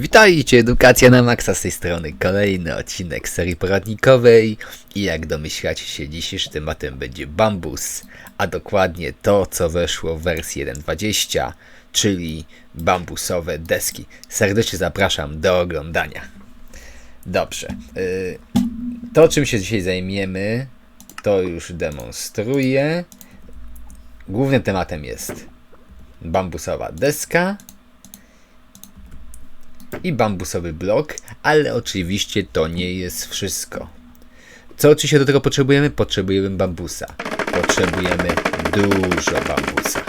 Witajcie, Edukacja na Maxa z tej strony. Kolejny odcinek serii poradnikowej i jak domyślacie się, dzisiejszym tematem będzie bambus, a dokładnie to, co weszło w wersji 1.20, czyli bambusowe deski. Serdecznie zapraszam do oglądania. Dobrze. y, To, czym się dzisiaj zajmiemy, to już demonstruję. Głównym tematem jest bambusowa deska, i bambusowy blok, ale oczywiście to nie jest wszystko. Co oczywiście do tego potrzebujemy? Potrzebujemy bambusa. Potrzebujemy dużo bambusa.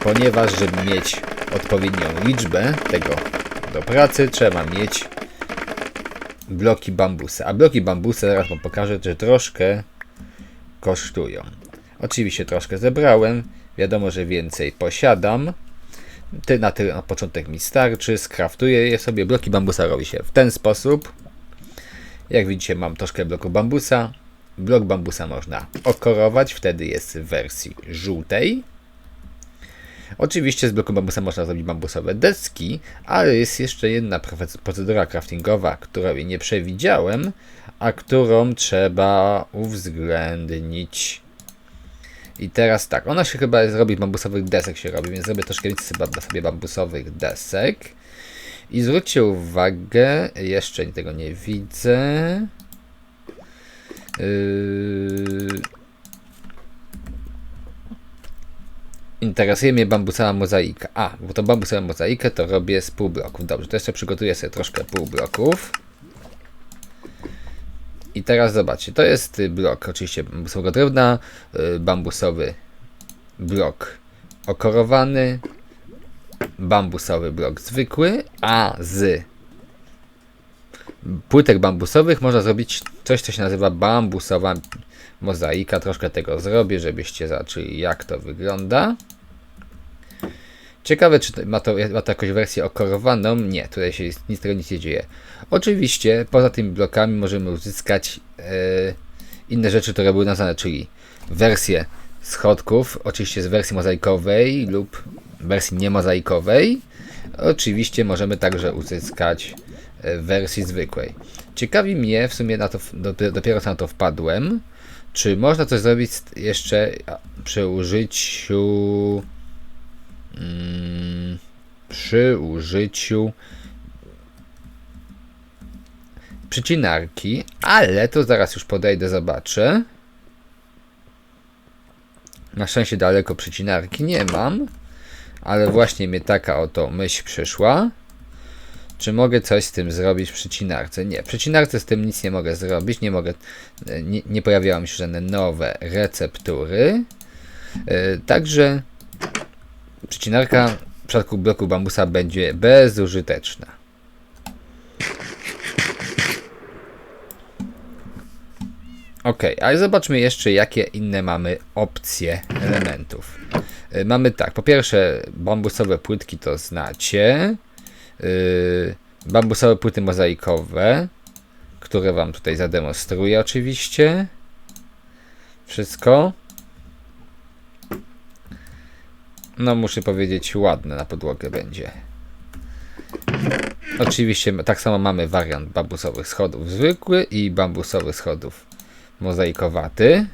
Ponieważ, żeby mieć odpowiednią liczbę tego do pracy, trzeba mieć bloki bambusa. A bloki bambusa, zaraz wam pokażę, że troszkę kosztują. Oczywiście troszkę zebrałem. Wiadomo, że więcej posiadam. Ty na, ty na początek mi starczy, skraftuję je sobie. Bloki bambusa robi się w ten sposób. Jak widzicie, mam troszkę bloku bambusa. Blok bambusa można okorować, wtedy jest w wersji żółtej. Oczywiście z bloku bambusa można zrobić bambusowe deski, ale jest jeszcze jedna procedura craftingowa, której nie przewidziałem, a którą trzeba uwzględnić. I teraz tak, ona się chyba zrobi bambusowych desek się robi, więc zrobię troszkę więcej sobie- sobie bambusowych desek. I zwróćcie uwagę, jeszcze tego nie widzę. Yy... Interesuje mnie bambusowa mozaika. A, bo to bambusową mozaikę to robię z pół bloków. Dobrze, to jeszcze przygotuję sobie troszkę pół bloków. I teraz zobaczcie, to jest y, blok oczywiście bambusowego drewna, y, bambusowy blok okorowany, bambusowy blok zwykły, a z płytek bambusowych można zrobić coś, co się nazywa bambusowa mozaika. Troszkę tego zrobię, żebyście zobaczyli jak to wygląda. Ciekawe, czy ma to, ma to jakąś wersję okorowaną? Nie, tutaj się nic tego nic nie dzieje. Oczywiście, poza tymi blokami możemy uzyskać e, inne rzeczy, które były nazwane, czyli wersję schodków, oczywiście z wersji mozaikowej lub wersji niemozaikowej. Oczywiście możemy także uzyskać e, wersji zwykłej. Ciekawi mnie, w sumie na to, dopiero, dopiero na to wpadłem, czy można coś zrobić jeszcze przy użyciu przy użyciu przycinarki, ale to zaraz już podejdę, zobaczę. Na szczęście daleko przycinarki nie mam, ale właśnie mnie taka oto myśl przyszła. Czy mogę coś z tym zrobić w przycinarce? Nie, w przycinarce z tym nic nie mogę zrobić, nie mogę, nie, nie pojawiały mi się żadne nowe receptury. E, Także Przycinarka w przypadku bloku bambusa będzie bezużyteczna. Ok, ale zobaczmy jeszcze, jakie inne mamy opcje elementów. Y, Mamy tak, po pierwsze, bambusowe płytki to znacie. Yy, bambusowe płyty mozaikowe, które Wam tutaj zademonstruję, oczywiście. Wszystko. No muszę powiedzieć ładne na podłogę będzie. Oczywiście tak samo mamy wariant bambusowych schodów zwykły i bambusowych schodów mozaikowaty.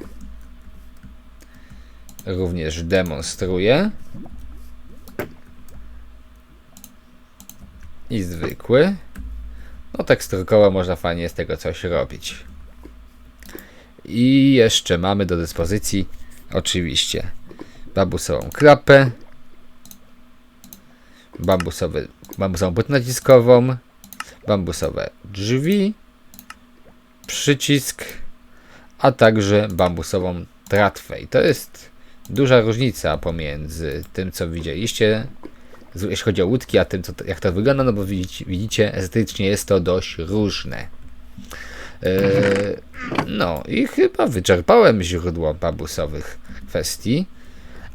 Również demonstruję. I zwykły. No teksturkowo można fajnie z tego coś robić. I jeszcze mamy do dyspozycji oczywiście bambusową klapę, bambusowy, bambusową płytę naciskową, bambusowe drzwi, przycisk, a także bambusową tratwę. I to jest duża różnica pomiędzy tym, co widzieliście, jeśli chodzi o łódki, a tym, co, jak to wygląda, no bo widzicie, widzicie estetycznie jest to dość różne. Eee, no i chyba wyczerpałem źródło bambusowych kwestii.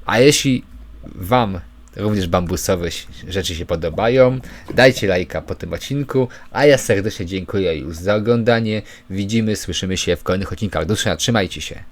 A jeśli Wam również bambusowe rzeczy się podobają, dajcie lajka po tym odcinku, a ja serdecznie dziękuję już za oglądanie. Widzimy, słyszymy się w kolejnych odcinkach. Do trzymajcie się.